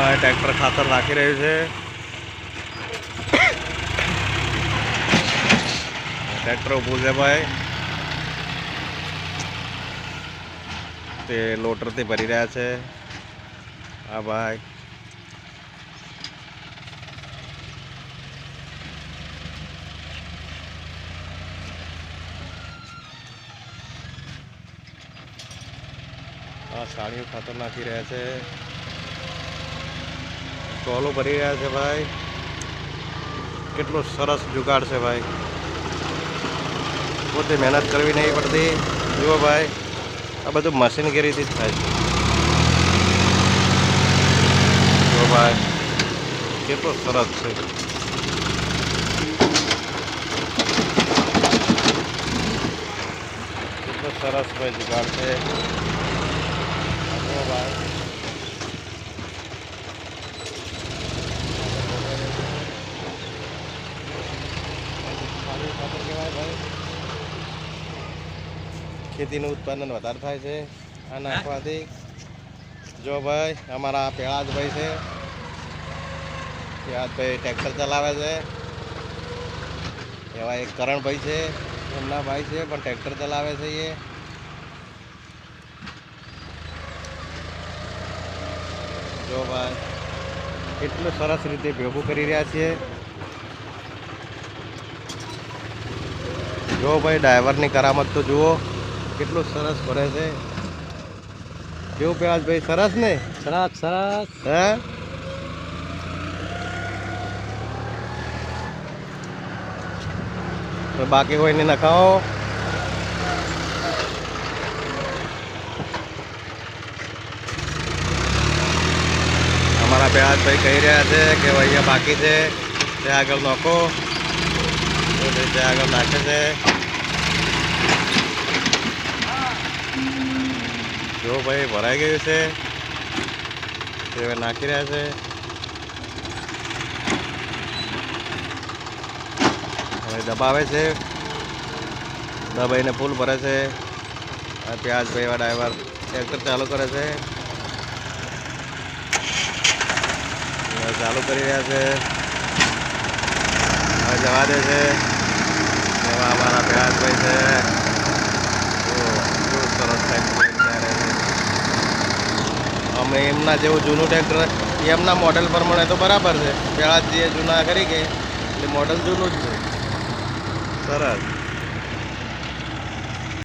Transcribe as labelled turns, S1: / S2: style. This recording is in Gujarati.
S1: ભાઈ ટ્રેક્ટર ખાતર નાખી રહ્યું છે. ટ્રેક્ટર ઊભું છે ભાઈ. તે લોટરથી ભરી રહ્યા છે. હા ભાઈ. આ સાડીઓ ખાતર નાખી રહ્યા છે. ટોલો ભરી રહ્યા છે ભાઈ. કેટલો સરસ જુગાડ છે ભાઈ. પોતે મહેનત કરવી નહીં પડતી. જુઓ ભાઈ, આ બધું મશીનગીરીથી જ થાય છે. જુઓ ભાઈ, કેટલો સરસ છે. કેટલો સરસ ભાઈ જુગાડ છે. આ જુઓ ભાઈ સારું ખાતર કહેવાય ભાઈ ખેતીનું ઉત્પાદન વધારે થાય છે. આ નાખવાથી જો ભાઈ, અમારા પેળાજભાઈ છે. પેળાજભાઈ ટ્રેક્ટર ચલાવે છે. એવા એક કરણભાઈ છે. એમના ભાઈ છે, પણ ટ્રેક્ટર ચલાવે છે એ. જો ભાઈ, એટલું સરસ રીતે ભેગું કરી રહ્યા છીએ. જો ભાઈ ડ્રાઈવરની કરામત તો જુઓ કેટલું સરસ ભરે છે. કેવું પેલા ભાઈ સરસ ને?
S2: સરસ સરસ.
S1: હે? તો બાકી ને નખાવો. અમારા ભાઈ કહી રહ્યા છે કે અહીંયા બાકી છે. તે આગળ નાખો. તે આગળ નાખે છે. જો ભાઈ ભરાઈ ગયું છે. તે હવે નાખી રહ્યા છે. હવે દબાવે છે. દબાઈને ફૂલ ભરે છે. પ્યાજ ભાઈ એવા ડ્રાઈવર ટ્રેક્ટર ચાલુ કરે છે. ચાલુ કરી રહ્યા છે. હવે જવા દે છે. એવા અમારા પ્યાજભાઈ છે જુઓ, કેવું સરસ ટ્રેક્ટર લઈને જાય છે. અમે એમના જેવું જૂનું ટ્રેક્ટર એમના મોડેલ પ્રમાણે તો બરાબર છે. પહેલાં જે જૂના કરી ગઈ, એટલે મોડેલ જૂનું જ છે. સરસ.